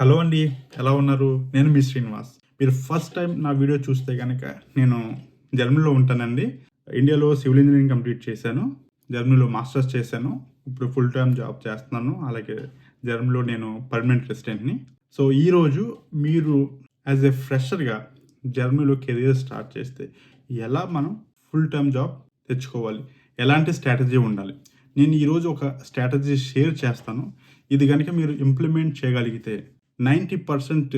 Hello అండి ఎలా ఉన్నారు? నేను మీ శ్రీనివాస్. మీరు ఫస్ట్ టైం నా వీడియో చూస్తే కనుక నేను జర్మనీలో ఉంటానండి. ఇండియాలో సివిల్ ఇంజనీరింగ్ కంప్లీట్ చేశాను. జర్మనీలో మాస్టర్స్ చేశాను. ఇప్పుడు ఫుల్ టైం జాబ్ చేస్తున్నాను. అలాగే జర్మనీలో నేను పర్మనెంట్ రెసిడెంట్ని సో ఈరోజు మీరు యాజ్ ఎ ఫ్రెషర్గా జర్మనీలో కెరియర్ స్టార్ట్ చేస్తే ఎలా మనం ఫుల్ టైం జాబ్ తెచ్చుకోవాలి? ఎలాంటి స్ట్రాటజీ ఉండాలి? నేను ఈరోజు ఒక స్ట్రాటజీ షేర్ చేస్తాను. ఇది కనుక మీరు ఇంప్లిమెంట్ చేయగలిగితే నైంటీ పర్సెంట్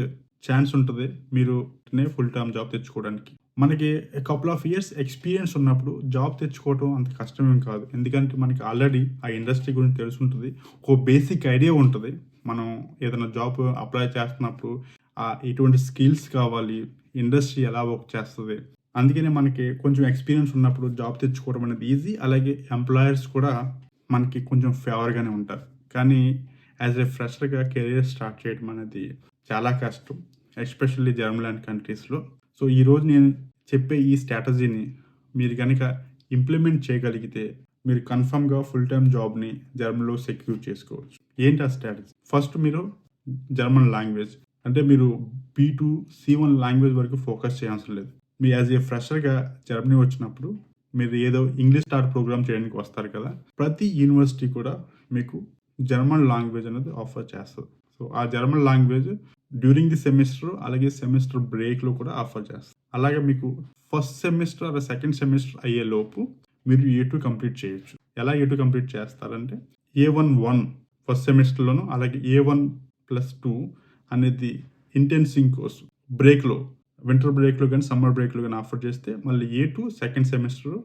ఛాన్స్ ఉంటుంది మీరు ఫుల్ టైమ్ జాబ్ తెచ్చుకోవడానికి. మనకి కపుల్ ఆఫ్ ఇయర్స్ ఎక్స్పీరియన్స్ ఉన్నప్పుడు జాబ్ తెచ్చుకోవడం అంత కష్టమేం కాదు. ఎందుకంటే మనకి ఆల్రెడీ ఆ ఇండస్ట్రీ గురించి తెలిసి ఉంటుంది ఒక బేసిక్ ఐడియా ఉంటుంది. మనం ఏదైనా జాబ్ అప్లై చేస్తున్నప్పుడు ఆ ఎటువంటి స్కిల్స్ కావాలి ఇండస్ట్రీ ఎలా వర్క్ చేస్తుంది. అందుకనే మనకి కొంచెం ఎక్స్పీరియన్స్ ఉన్నప్పుడు జాబ్ తెచ్చుకోవడం అనేది ఈజీ అలాగే ఎంప్లాయర్స్ కూడా మనకి కొంచెం ఫేవర్గానే ఉంటారు. కానీ యాజ్ ఎ ఫ్రెషర్గా కెరీర్ స్టార్ట్ చేయడం అనేది చాలా కష్టం ఎస్పెషల్లీ జర్మన్ అండ్ కంట్రీస్లో సో ఈరోజు నేను చెప్పే ఈ స్ట్రాటజీని మీరు కనుక ఇంప్లిమెంట్ చేయగలిగితే మీరు కన్ఫర్మ్గా ఫుల్ టైం జాబ్ని జర్మన్లో సెక్యూర్ చేసుకోవచ్చు. ఏంటి ఆ స్ట్రాటజీ ఫస్ట్ మీరు జర్మన్ లాంగ్వేజ్ అంటే మీరు B two C one language వరకు ఫోకస్ చేయాల్సిన లేదు. మీ యాజ్ ఏ ఫ్రెషర్గా జర్మనీ వచ్చినప్పుడు మీరు ఏదో ఇంగ్లీష్ స్టార్ట్ ప్రోగ్రామ్ చేయడానికి వస్తారు కదా ప్రతి యూనివర్సిటీ కూడా మీకు జర్మన్ లాంగ్వేజ్ అనేది ఆఫర్ చేస్తుంది. సో ఆ German language during the semester అలాగే సెమిస్టర్ బ్రేక్లో కూడా ఆఫర్ చేస్తుంది. అలాగే మీకు ఫస్ట్ సెమిస్టర్ అలా సెకండ్ సెమిస్టర్ అయ్యే లోపు మీరు ఏ టూ కంప్లీట్ చేయొచ్చు. ఎలా ఏ టూ కంప్లీట్ చేస్తారంటే ఏ వన్ వన్ ఫస్ట్ సెమిస్టర్లోను అలాగే ఏ వన్ ప్లస్ టూ అనేది ఇంటెన్సింగ్ కోర్సు బ్రేక్లో వింటర్ బ్రేక్లో కానీ సమ్మర్ బ్రేక్లో కానీ ఆఫర్ చేస్తే మళ్ళీ A two second semester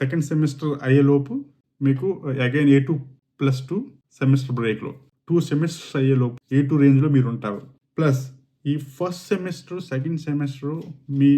second semester అయ్యేలోపు మీకు again A two plus two semester బ్రేక్లో. Two semesters అయ్యేలోపు ఏ టూ రేంజ్లో మీరు ఉంటారు ప్లస్ ఈ ఫస్ట్ సెమిస్టర్ సెకండ్ సెమిస్టర్ మీ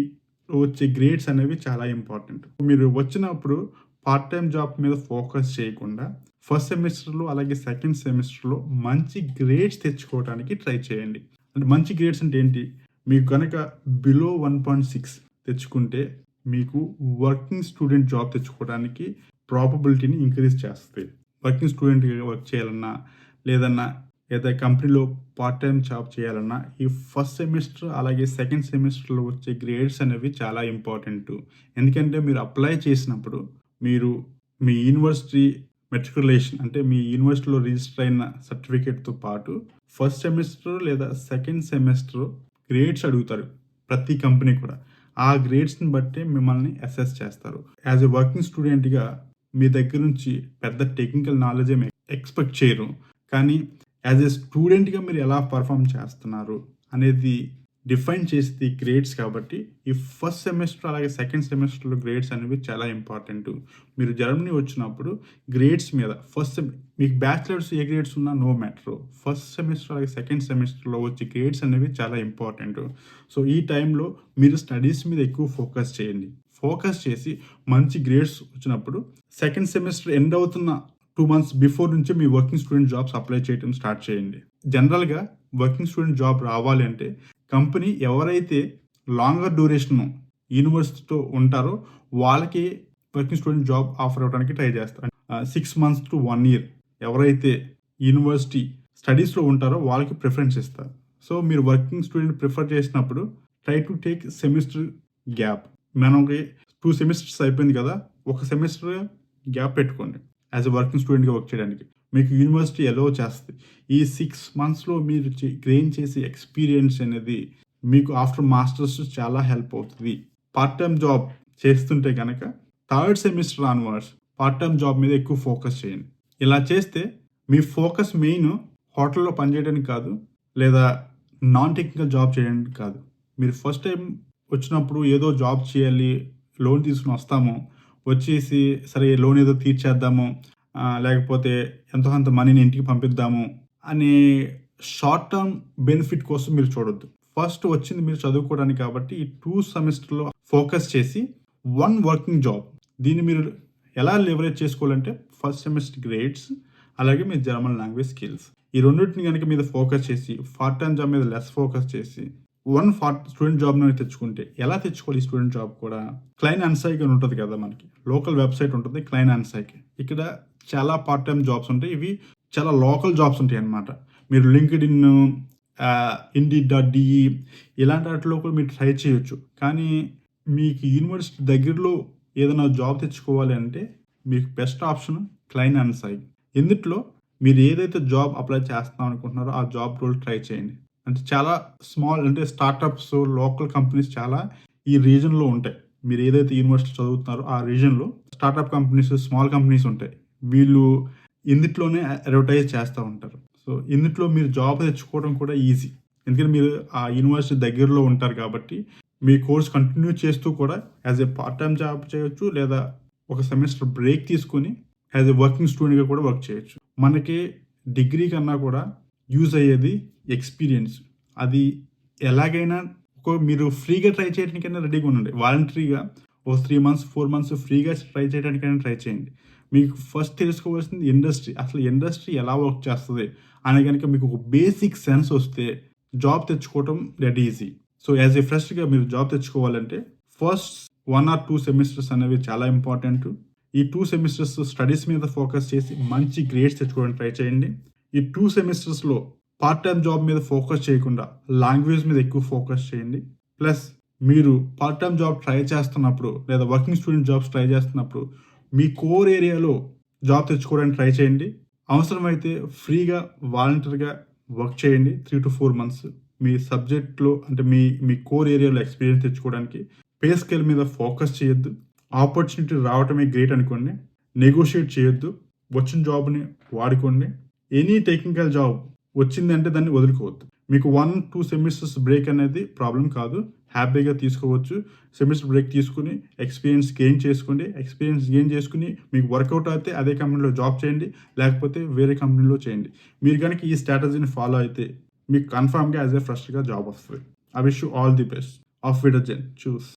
వచ్చే గ్రేడ్స్ అనేవి చాలా ఇంపార్టెంట్ మీరు వచ్చినప్పుడు పార్ట్ టైం జాబ్ మీద ఫోకస్ చేయకుండా ఫస్ట్ సెమిస్టర్లో అలాగే సెకండ్ సెమిస్టర్లో మంచి గ్రేడ్స్ తెచ్చుకోవడానికి ట్రై చేయండి. అంటే మంచి గ్రేడ్స్ అంటే ఏంటి? మీకు కనుక బిలో వన్ పాయింట్ సిక్స్ తెచ్చుకుంటే మీకు వర్కింగ్ స్టూడెంట్ జాబ్ తెచ్చుకోవడానికి ప్రాబబిలిటీని ఇంక్రీజ్ చేస్తుంది వర్కింగ్ స్టూడెంట్గా వర్క్ చేయాలన్నా లేదన్నా ఏదైనా కంపెనీలో పార్ట్ టైం జాబ్ చేయాలన్నా ఈ ఫస్ట్ సెమిస్టర్ అలాగే సెకండ్ సెమిస్టర్లో వచ్చే గ్రేడ్స్ అనేవి చాలా ఇంపార్టెంట్. ఎందుకంటే మీరు అప్లై చేసినప్పుడు మీరు మీ యూనివర్సిటీ మెట్రికులేషన్ అంటే మీ యూనివర్సిటీలో రిజిస్టర్ అయిన సర్టిఫికేట్తో పాటు ఫస్ట్ సెమిస్టర్ లేదా సెకండ్ సెమిస్టర్ గ్రేడ్స్ అడుగుతారు ప్రతి కంపెనీ కూడా. ఆ గ్రేడ్స్ని బట్టి మిమ్మల్ని అసెస్ చేస్తారు. యాజ్ ఎ వర్కింగ్ స్టూడెంట్గా మీ దగ్గర నుంచి పెద్ద టెక్నికల్ నాలెడ్జ్ ఏమి ఎక్స్పెక్ట్ చేయరు. కానీ యాజ్ ఎ స్టూడెంట్గా మీరు ఎలా పర్ఫామ్ చేస్తున్నారు అనేది డిఫైన్ చేసేది గ్రేడ్స్ కాబట్టి ఈ ఫస్ట్ సెమిస్టర్ అలాగే సెకండ్ సెమిస్టర్లో గ్రేడ్స్ అనేవి చాలా ఇంపార్టెంట్ మీరు జర్మనీ వచ్చినప్పుడు గ్రేడ్స్ మీద ఫస్ట్ మీకు బ్యాచిలర్స్ ఏ గ్రేడ్స్ ఉన్నా నో మ్యాటర్ ఫస్ట్ సెమిస్టర్ అలాగే సెకండ్ సెమిస్టర్లో వచ్చే గ్రేడ్స్ అనేవి చాలా ఇంపార్టెంట్ సో ఈ టైంలో మీరు స్టడీస్ మీద ఎక్కువ ఫోకస్ చేయండి. ఫోకస్ చేసి మంచి గ్రేడ్స్ వచ్చినప్పుడు సెకండ్ సెమిస్టర్ ఎండ్ అవుతున్న టూ మంత్స్ బిఫోర్ నుంచి మీ వర్కింగ్ స్టూడెంట్ జాబ్స్ అప్లై చేయడం స్టార్ట్ చేయండి. జనరల్గా వర్కింగ్ స్టూడెంట్ జాబ్ రావాలి అంటే కంపెనీ ఎవరైతే లాంగర్ డ్యూరేషన్ యూనివర్సిటీతో ఉంటారో వాళ్ళకి వర్కింగ్ స్టూడెంట్ జాబ్ ఆఫర్ అవ్వడానికి ట్రై చేస్తారు. Six months to one year ఎవరైతే యూనివర్సిటీ స్టడీస్లో ఉంటారో వాళ్ళకి ప్రిఫరెన్స్ ఇస్తారు. సో మీరు వర్కింగ్ స్టూడెంట్ ప్రిఫర్ చేసినప్పుడు try to take semester gap. మనకి టూ సెమిస్టర్స్ అయిపోయింది కదా ఒక సెమిస్టర్ గ్యాప్ పెట్టుకోండి. యాజ్ ఎ వర్కింగ్ స్టూడెంట్గా వర్క్ చేయడానికి. మీకు యూనివర్సిటీ ఎలో చేస్తుంది. ఈ సిక్స్ మంత్స్లో మీరు గెయిన్ చేసే ఎక్స్పీరియన్స్ అనేది మీకు ఆఫ్టర్ మాస్టర్స్ చాలా హెల్ప్ అవుతుంది. పార్ట్ టైం జాబ్ చేస్తుంటే కనుక third semester onwards part time job మీద ఎక్కువ ఫోకస్ చేయండి. ఇలా చేస్తే మీ ఫోకస్ మెయిన్ హోటల్లో పనిచేయడానికి కాదు లేదా నాన్ టెక్నికల్ జాబ్ చేయడానికి కాదు. మీరు ఫస్ట్ టైం వచ్చినప్పుడు ఏదో జాబ్ చేయాలి లోన్ తీసుకుని వస్తాము వచ్చేసి సరే లోన్ ఏదో తీర్చేద్దాము లేకపోతే ఎంతో కొంత మనీని ఇంటికి పంపిద్దాము అనే షార్ట్ టర్మ్ బెనిఫిట్ కోసం మీరు చూడొద్దు. ఫస్ట్ వచ్చింది మీరు చదువుకోవడానికి కాబట్టి ఈ టూ సెమిస్టర్లో ఫోకస్ చేసి వన్ వర్కింగ్ జాబ్. దీన్ని మీరు ఎలా లెవరేజ్ చేసుకోవాలంటే ఫస్ట్ సెమిస్టర్ గ్రేడ్స్ అలాగే మీ జర్మన్ లాంగ్వేజ్ స్కిల్స్. ఈ రెండింటిని కనుక మీద ఫోకస్ చేసి పార్ట్ టైం జాబ్ మీద లెస్ ఫోకస్ చేసి వన్ ఫార్ట్ స్టూడెంట్ జాబ్ తెచ్చుకుంటే ఎలా తెచ్చుకోవాలి ఈ స్టూడెంట్ జాబ్ కూడా? క్లైన్ అన్సైక్ అని ఉంటుంది కదా మనకి. లోకల్ వెబ్సైట్ ఉంటుంది క్లైన్ అన్సైక్ ఇక్కడ చాలా పార్ట్ టైం జాబ్స్ ఉంటాయి. ఇవి చాలా లోకల్ జాబ్స్ ఉంటాయి అన్నమాట. మీరు LinkedIn Indeed dot DE ఇలాంటి వాటిలో కూడా మీరు ట్రై చేయొచ్చు. కానీ మీకు యూనివర్సిటీ దగ్గరలో ఏదైనా జాబ్ తెచ్చుకోవాలి అంటే మీకు బెస్ట్ ఆప్షన్ క్లైన్ అన్సైక్ సైడ్ ఇందుట్లో మీరు ఏదైతే జాబ్ అప్లై చేస్తాం అనుకుంటున్నారో ఆ జాబ్ రోల్ ట్రై చేయండి. అంటే చాలా స్మాల్ అంటే స్టార్టప్స్ లోకల్ కంపెనీస్ చాలా ఈ రీజన్లో ఉంటాయి. మీరు ఏదైతే యూనివర్సిటీ చదువుతున్నారో ఆ రీజన్లో స్టార్టప్ కంపెనీస్ స్మాల్ కంపెనీస్ ఉంటాయి. వీళ్ళు ఇందుట్లోనే అడ్వర్టైజ్ చేస్తూ ఉంటారు. సో ఇందుట్లో మీరు జాబ్ తెచ్చుకోవడం కూడా ఈజీ ఎందుకంటే మీరు ఆ యూనివర్సిటీ దగ్గరలో ఉంటారు కాబట్టి మీ కోర్స్ కంటిన్యూ చేస్తూ కూడా as a part time job చేయొచ్చు లేదా ఒక సెమిస్టర్ బ్రేక్ తీసుకుని యాజ్ ఏ వర్కింగ్ స్టూడెంట్గా కూడా వర్క్ చేయొచ్చు. మనకి డిగ్రీ కన్నా కూడా యూజ్ అయ్యేది ఎక్స్పీరియన్స్ అది ఎలాగైనా ఒక మీరు ఫ్రీగా ట్రై చేయడానికైనా రెడీగా ఉండండి. వాలంటరీగా ఓ త్రీ మంత్స్ ఫోర్ మంత్స్ ఫ్రీగా ట్రై చేయడానికైనా ట్రై చేయండి. మీకు ఫస్ట్ తెలుసుకోవాల్సింది ఇండస్ట్రీ అసలు ఇండస్ట్రీ ఎలా వర్క్ చేస్తుంది? అని కనుక మీకు ఒక బేసిక్ సెన్స్ వస్తే జాబ్ తెచ్చుకోవటం that easy so as a ఫ్రెష్గా మీరు job తెచ్చుకోవాలంటే first one or two semesters అనేవి చాలా ఇంపార్టెంట్ ఈ టూ సెమిస్టర్స్ స్టడీస్ మీద ఫోకస్ చేసి మంచి గ్రేడ్స్ తెచ్చుకోవడానికి ట్రై చేయండి. ఈ టూ సెమిస్టర్స్లో పార్ట్ టైం జాబ్ మీద ఫోకస్ చేయకుండా లాంగ్వేజ్ మీద ఎక్కువ ఫోకస్ చేయండి. ప్లస్ మీరు పార్ట్ టైం జాబ్ ట్రై చేస్తున్నప్పుడు లేదా వర్కింగ్ స్టూడెంట్ జాబ్స్ ట్రై చేస్తున్నప్పుడు మీ కోర్ ఏరియాలో జాబ్ తెచ్చుకోవడానికి ట్రై చేయండి. అవసరమైతే ఫ్రీగా వాలంటీర్గా వర్క్ చేయండి త్రీ టు ఫోర్ మంత్స్ మీ సబ్జెక్ట్లో అంటే మీ మీ కోర్ ఏరియాలో ఎక్స్పీరియన్స్ తెచ్చుకోవడానికి పే స్కేల్ మీద ఫోకస్ చేయొద్దు. ఆపర్చునిటీ రావటమే గ్రేట్ అనుకోండి. నెగోషియేట్ చేయొద్దు. వచ్చిన జాబ్ని వాడుకోండి. ఎనీ టెక్నికల్ జాబ్ వచ్చిందంటే దాన్ని వదులుకోవద్దు. మీకు వన్ టూ సెమిస్టర్స్ బ్రేక్ అనేది ప్రాబ్లం కాదు. హ్యాపీగా తీసుకోవచ్చు. సెమిస్టర్ బ్రేక్ తీసుకుని ఎక్స్పీరియన్స్ గెయిన్ చేసుకోండి. ఎక్స్పీరియన్స్ గెయిన్ చేసుకుని మీకు వర్కౌట్ అయితే అదే కంపెనీలో జాబ్ చేయండి. లేకపోతే వేరే కంపెనీలో చేయండి. మీరు కనుక ఈ స్ట్రాటజీని ఫాలో అయితే మీకు కన్ఫామ్గా యాజ్ ఏ ఫ్రెష్గా జాబ్ వస్తుంది. I wish you all the best of విడజెన్ choose